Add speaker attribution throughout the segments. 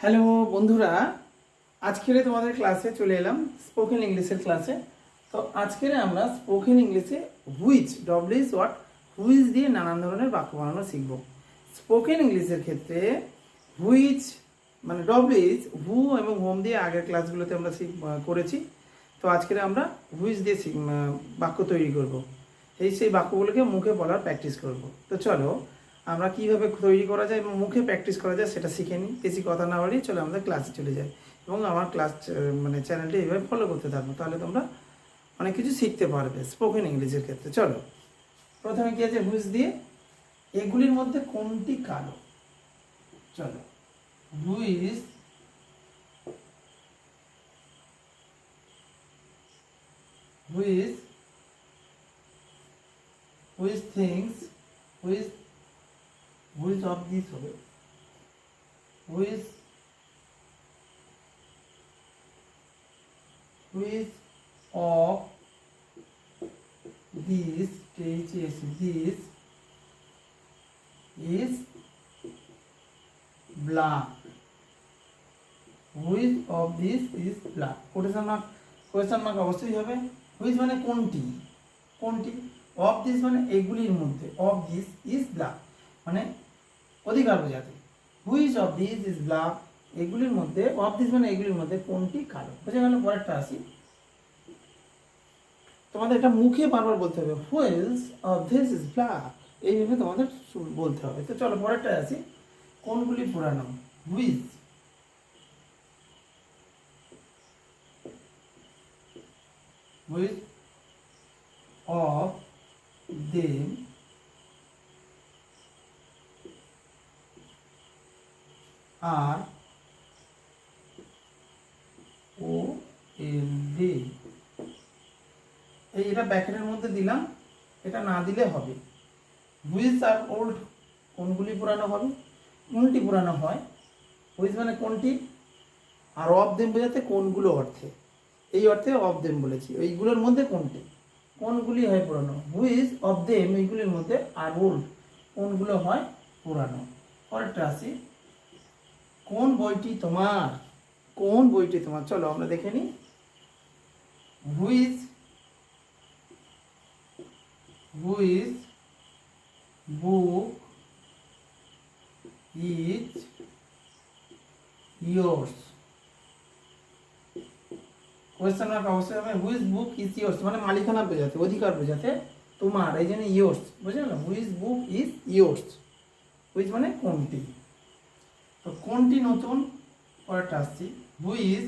Speaker 1: Hello বন্ধুরা, আজকের তোমাদের ক্লাসে চলে এলাম স্পোকেন ইংলিশের ক্লাসে। তো আজকের আমরা স্পোকেন ইংলিশে হুইচ ডব্লিউস ওয়াট হুইচ দিয়ে নানান ধরনের বাক্য বানানো শিখব। স্পোকেন ইংলিশের ক্ষেত্রে হুইচ মানে ডব্লিউস হু এবং হোম দিয়ে আগের ক্লাসগুলোতে আমরা করেছি। তো আজকের আমরা হুইচ দিয়ে বাক্য তৈরি করব। এই সেই বাক্যগুলোকে মুখে বলার প্র্যাকটিস করব। তো চলো আমরা কীভাবে তৈরি করা যায় এবং মুখে প্র্যাকটিস করা যায় সেটা শিখে নিই। বেশি কথা না বাড়িয়ে চলে আমাদের ক্লাসে চলে যাই এবং আমার ক্লাস মানে চ্যানেলটি এইভাবে ফলো করতে থাকব। তাহলে তোমরা অনেক কিছু শিখতে পারবে স্পোকেন ইংলিশের ক্ষেত্রে। চলো, প্রথমে কি আছে হুইচ দিয়ে? এগুলির মধ্যে কোনটি কালো? চলো which which which things which which of this হবে which which of this H this is black. Which of this is black quotation mark question mark অবশ্যই হবে। হুইচ মানে কোনটি? কোনটি? অফ দিস মানে এগুলির মধ্যে। অফ দিস ইজ ব্ল্যাক মানে অধিকার বোঝাতে। Which of this is black এগুলির মধ্যে অফ দিস মানে এগুলির মধ্যে কোনটি কালো? বোঝা গেল? পরেরটা আসি। তোমাদের এটা মুখে বারবার বলতে হবে। Wheels of this is black এইভাবে তোমাদের বলতে হবে। তো চলো পরেরটা আসি। কোনগুলি পুরানো? Which which of them are O L D এই এটা ব্যাকেটের মধ্যে দিলাম, এটা না দিলে হবে। হুইচ আর ওল্ড কোনগুলি পুরানো হবে? কোনটি পুরানো হয়? হুইচ মানে কোনটি? আর অফ দেম বোঝাতে কোনগুলো অর্থে। এই অর্থে অফ দেম বলেছি। ওইগুলোর মধ্যে কোনটি? কোনগুলি হয় পুরানো? হুইচ অফ দেম এইগুলির মধ্যে আর ওল্ড কোনগুলো হয় পুরানো? পরেরটা আসি। কোন বইটি তোমার? কোন বইটি তোমার? চলো আমরা দেখে নিই। Which which book is yours? Question mark অবশ্যই হবে হুইজ বুক ইজ ইয়োর্স মানে মালিকানা বোঝাতে, অধিকার বোঝাতে তোমার, এই জন্য ইয়োর্স বুঝলে? না whose book is yours whose মানে কোনটি? তো কোনটি নতুন পরেরটা আসছি whose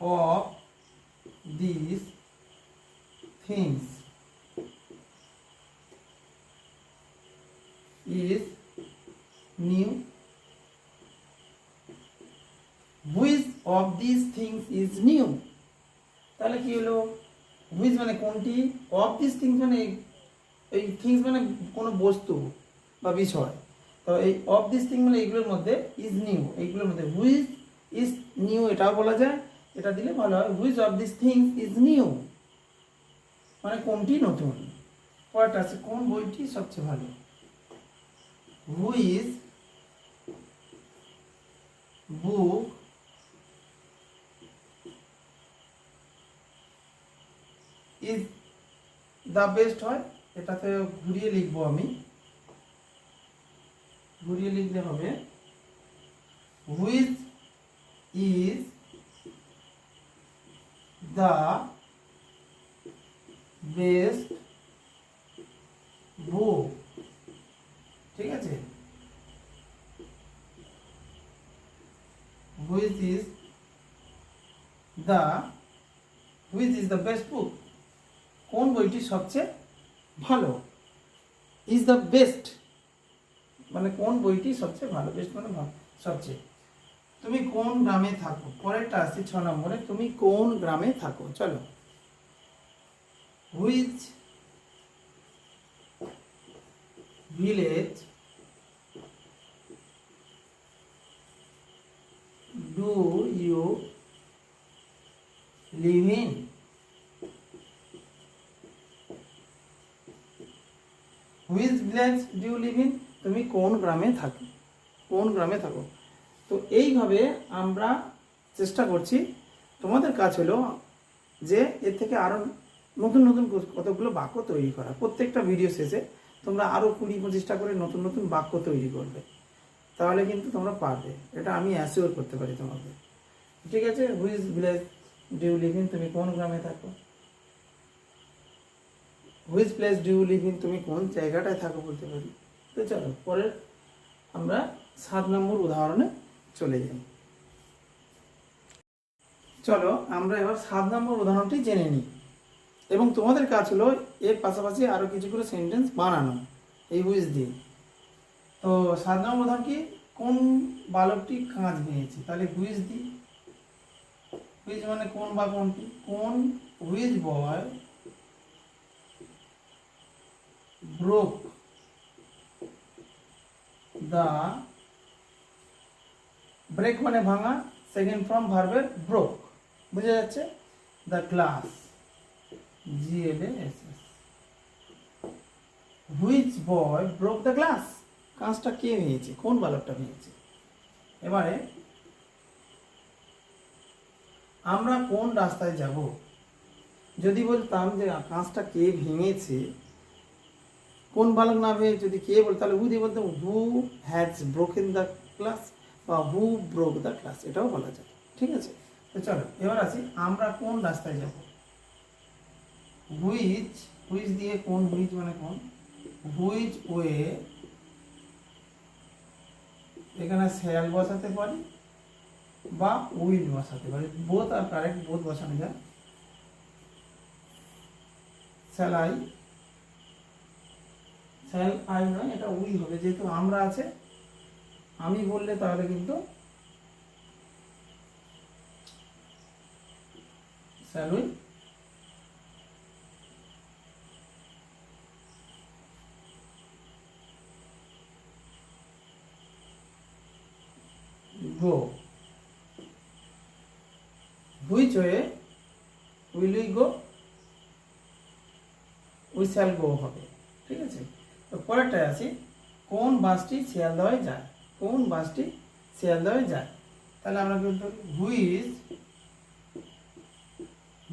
Speaker 1: of this things is new which of these things is new তাহলে কি হলো which মানে কোনটি of these things মানে এই থিংস মানে কোনো বস্তু বা বিষয় তো এই অফ দিস থিং মানে এইগুলোর মধ্যে ইজ নিউ এইগুলোর মধ্যে হুইজ ইজ নিউ এটাও বলা যায়। এটা দিলে ভালো হয় whose of this things is new মানে কোনটি নতুন? পরেরটা আছে, কোন বইটি সবচেয়ে ভালো? Whose book is the best হয়? এটাতে ঘুরিয়ে লিখব আমি। ঘুরিয়ে লিখলে হবে whose is the best book ঠিক আছে? Which is the which is the best book কোন বইটি সবচেয়ে ভালো? ইজ দ্য বেস্ট মানে কোন বইটি সবচেয়ে ভালো বেস্ট মানে সবচেয়ে তুমি কোন গ্রামে থাকো? পরেরটা আসছে ছ নম্বরে, তুমি কোন গ্রামে থাকো? চলো। Which village do you live in? Which village do you live in? তুমি কোন গ্রামে থাকো? কোন গ্রামে থাকো? তো এইভাবে আমরা চেষ্টা করছি। তোমাদের কাজ হলো যে এর থেকে আরও নতুন নতুন কতগুলো বাক্য তৈরি করা। প্রত্যেকটা ভিডিও শেষে তোমরা আরও কুড়ি পঁচিশটা করে নতুন নতুন বাক্য তৈরি করবে। তাহলে কিন্তু তোমরা পারবে। এটা আমি অ্যাসিওর করতে পারি তোমাকে ঠিক আছে? Whose village do you live in তুমি কোন গ্রামে থাকো? Whose place do you live in তুমি কোন জায়গাটায় থাকো বলতে পারি? তো চলো, পরের আমরা সাত নম্বর উদাহরণে চলে যাই। চলো, আমরা এবার সাত নম্বর উদাহরণটি জেনে নিই। এবং তোমাদের কাজ হলো, এর পাশাপাশি আরও কিছু করে সেন্টেন্স বানানো। এই হুইজ দিয়ে। তো সাত নম্বর উদাহরণ কি? কোন বালকটি কাঁচ ভেঙেছে তাহলে হুইজ দি হুইজ মানে কোন বা কোনটি? কোন whose boy broke the break মানে ভাঙা সেকেন্ড ফর্ম ভার্বের ব্রোক বুঝা যাচ্ছে? The glass G L S S which boy broke the glass কাঁচটা কে ভেঙেছে? কোন বালকটা ভেঙেছে? এবারে, আমরা কোন রাস্তায় যাব? যদি বলতাম যে কাঁচটা কে ভেঙেছে? কোন বালক না ভেঙে যদি কে বলে, তাহলে হু দিয়ে বলতে who has broken the class বা হু ব্রোক দ্য ক্লাস এটাও বলা যায়। ঠিক আছে? তো চলো, এবার আসি, আমরা কোন রাস্তায় যাব? হুইচ হুইচ দিয়ে কোন হুইচ মানে কোন? হুইচ ওয়ে এখানে শ্যাল বসাতে পারি বা উইল বসাতে পারি। বোথ আর কারেক্ট বোথ বসানো যায়। শ্যাল আই শ্যাল আই নয়, এটা উই হবে। যেহেতু আমরা আছে, আমি বললে তাহলে কিন্তু shall we go which way will we go we shall go হবে। ঠিক আছে? তো পরেরটায় আসি, কোন বাসটি শিয়ালদহে যায়? কোন বাসটি শিয়ালদহে যায়? তাহলে আমরা বলতে which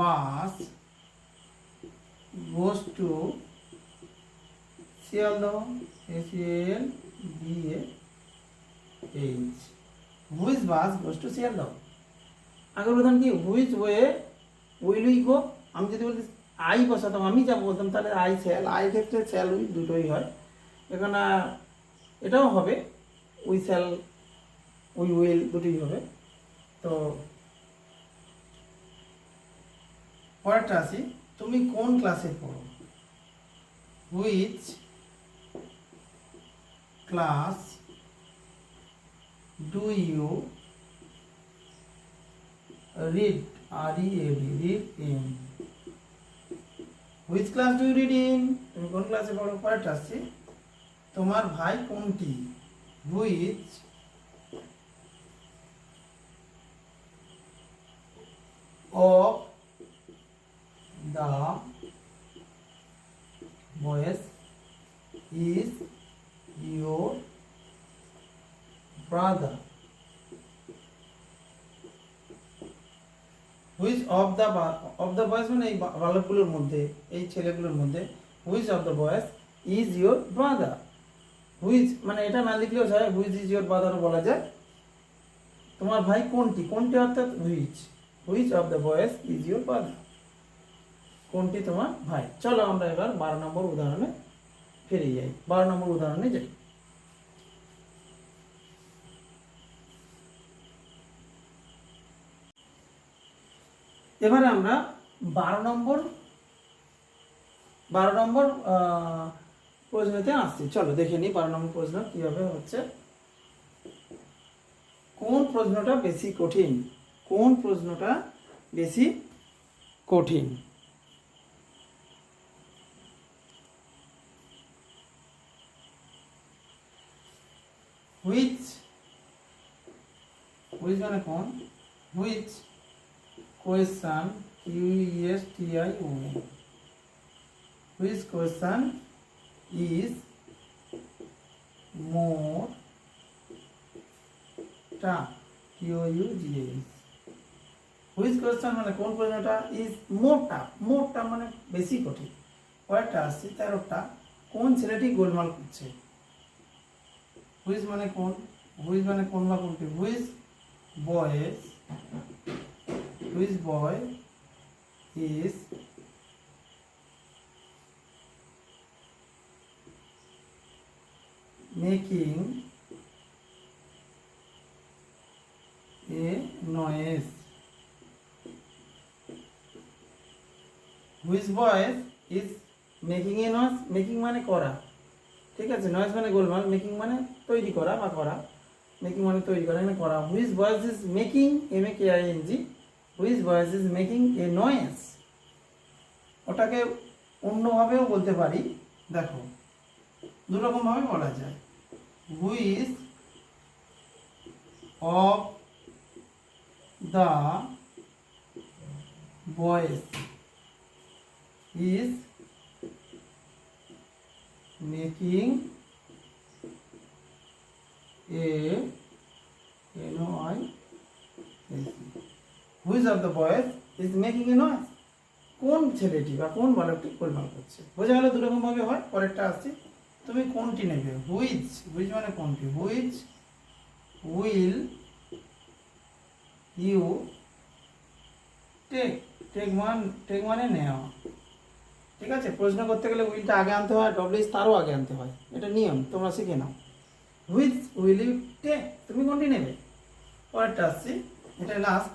Speaker 1: bus goes to Sealdah S L A H which bus goes to Sealdah? আগের প্রধান কি? Which way will we go আমি যদি বলতে আই বসাতাম আমি যা বলতাম, তাহলে আই স্যাল আই ক্ষেত্রে স্যাল উই দুটোই হয়। এখানে এটাও হবে উই স্যাল উই উইল দুটোই হবে। তো পরেরটা আসি, তুমি কোন ক্লাসে পড়ো? Which class do you read? R E read D class do you read in তুমি কোন ক্লাসে পড়ো পরেরটা আসছে তোমার ভাই কোনটি which of the boys is your brother which of the of the boys মানে এই বালকগুলোর মধ্যে, এই ছেলেগুলোর মধ্যে which of the boys is your brother which মানে এটা না লিখলেও হয় হুইচ ইজ ইয়োর ব্রাদারও বলা যায়। তোমার ভাই কোনটি? কোনটি অর্থাৎ which which of the boys is your brother কোনটি তোমার ভাই? চলো আমরা এবার বারো নম্বর উদাহরণে ফিরে যাই। বারো নম্বর উদাহরণে যাই। এবারে আমরা বারো নম্বর বারো নম্বর প্রশ্নতে আসছি। চলো দেখে নিই বারো নম্বর প্রশ্ন কীভাবে হচ্ছে। কোন প্রশ্নটা বেশি কঠিন? কোন প্রশ্নটা বেশি কঠিন? হুইচ হুইচ মানে কোন? Which T I O. N. Which question is more টা Q U G which question মানে কোন প্রশ্নটা? ইজ মোরটা মোরটা মানে বেশি কঠিন। কয়েকটা আসছে তেরোটা। কোন ছেলেটি গোলমাল করছে? হুইজ মানে কোন? হুইজ মানে কোন বা কোনটি? Which boys which boy is making a noise? Which voice is making a noise? Making মানে করা। ঠিক আছে নয়েজ মানে গোলমাল মেকিং মানে তৈরি করা বা করা। মেকিং মানে তৈরি করা, এখানে করা। Which voice is making M A K I N G which voice is making a noise ওটাকে অন্যভাবেও বলতে পারি। দেখো, দুরকমভাবে বলা যায়। Which of the voice is making a N I which of the voice is making a noise কোন ছেলেটি বা কোন বালকটি গোলমাল করছে? বোঝা গেল দুরকম ভাবে হয়, পরেরটা আসছে। তুমি কোনটি নেবে? হুইচ হুইচ মানে কোনটি? Which will you take take মান টেক মানে নেওয়া। ঠিক আছে? প্রশ্ন করতে গেলে উইলটা আগে আনতে হয় ডব্লিউএস তারও আগে আনতে হয়। এটা নিয়ম, তোমরা শিখে নাও। হুইচ উইল ইউ টেক তুমি কোনটি নেবে? পরেরটা আসছি। এটা লাস্ট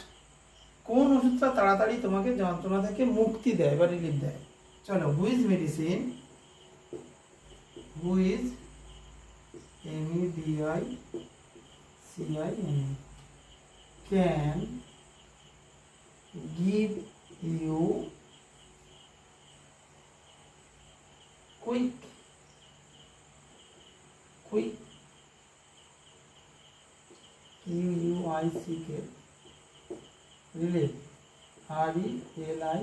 Speaker 1: কোন ওষুধটা তাড়াতাড়ি তোমাকে যন্ত্রণা থেকে মুক্তি দেয় বা রিলিফ দেয়? চলো which medicine which M E D I C I N can give you quick quick Q U I C K R E L I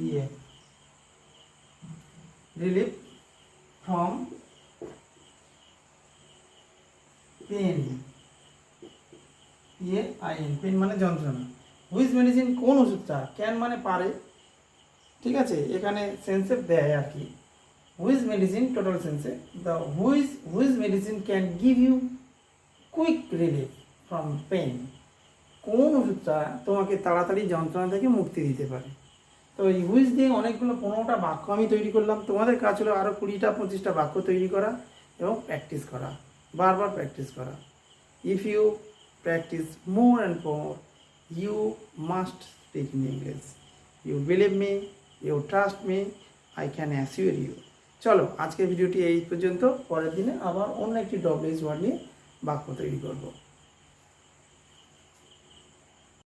Speaker 1: E F relief from pain P A I N pain মানে যন্ত্রণা। Who's medicine কোন ওষুধটা? Can মানে পারে। ঠিক আছে? এখানে সেন্সে দেয় আর কি। হুইজ মেডিসিন, টোটাল সেন্সে। The which which medicine can give you quick relief from pain. কোন ওষুধটা তোমাকে তাড়াতাড়ি যন্ত্রণা থেকে মুক্তি দিতে পারে? তো হুইজ দিয়ে অনেকগুলো পনেরোটা বাক্য আমি তৈরি করলাম। তোমাদের কাজ হলো আরও কুড়িটা পঁচিশটা বাক্য তৈরি করা এবং প্র্যাকটিস করা। বারবার প্র্যাকটিস করা। If you practice more and more you must speak in English. You believe me, you trust me, I can assure you. চলো আজকের ভিডিওটি এই পর্যন্ত। পরের দিনে আবার অন্য একটি ডব্লিউএস ওয়ার্ড নিয়ে বাক্য তৈরি করব।